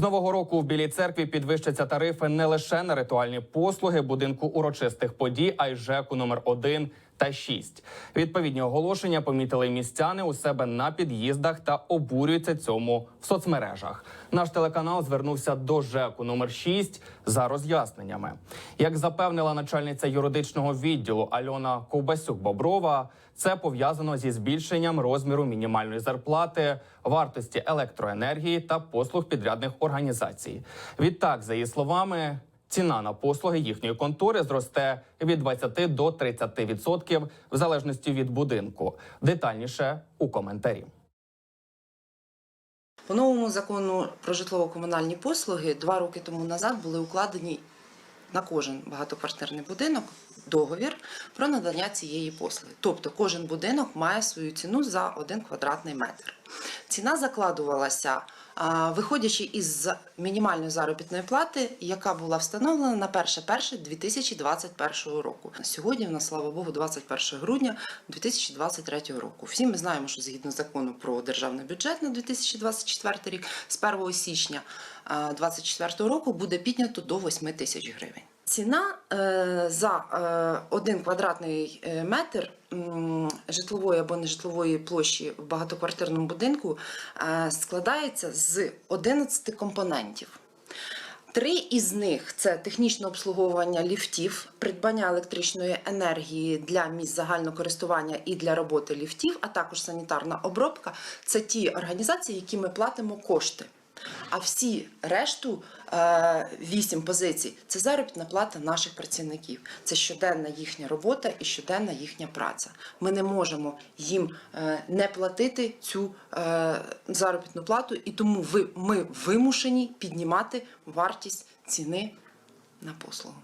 З нового року в Білій церкві підвищаться тарифи не лише на ритуальні послуги будинку урочистих подій, а й ЖЕКу номер 1 та 6. Відповідні оголошення помітили містяни у себе на під'їздах та обурюються цьому в соцмережах. Наш телеканал звернувся до ЖЕКу номер 6 за роз'ясненнями. Як запевнила начальниця юридичного відділу Альона Ковбасюк-Боброва, це пов'язано зі збільшенням розміру мінімальної зарплати, вартості електроенергії та послуг підрядних організацій. Відтак, за її словами, ціна на послуги їхньої контори зросте від 20 до 30 відсотків в залежності від будинку. Детальніше у коментарі. По новому закону про житлово-комунальні послуги два роки тому назад були укладені на кожен багатоквартирний будинок договір про надання цієї послуги. Тобто кожен будинок має свою ціну за один квадратний метр. Ціна закладувалася, виходячи із мінімальної заробітної плати, яка була встановлена на 1.1.2021 року. Сьогодні в нас, слава Богу, 21 грудня 2023 року. Всі ми знаємо, що згідно закону про державний бюджет на 2024 рік, з 1 січня 2024 року буде піднято до 8 тисяч гривень. Ціна е, за е, один квадратний е, метр житлової або нежитлової площі в багатоквартирному будинку складається з 11 компонентів. Три із них це технічне обслуговування ліфтів, придбання електричної енергії для місць загального користування і для роботи ліфтів, а також санітарна обробка. Це ті організації, які ми платимо кошти. А всі решту вісім позицій це заробітна плата наших працівників. Це щоденна їхня робота і щоденна їхня праця. Ми не можемо їм е, не платити цю е, заробітну плату, і тому ми вимушені піднімати вартість ціни на послугу.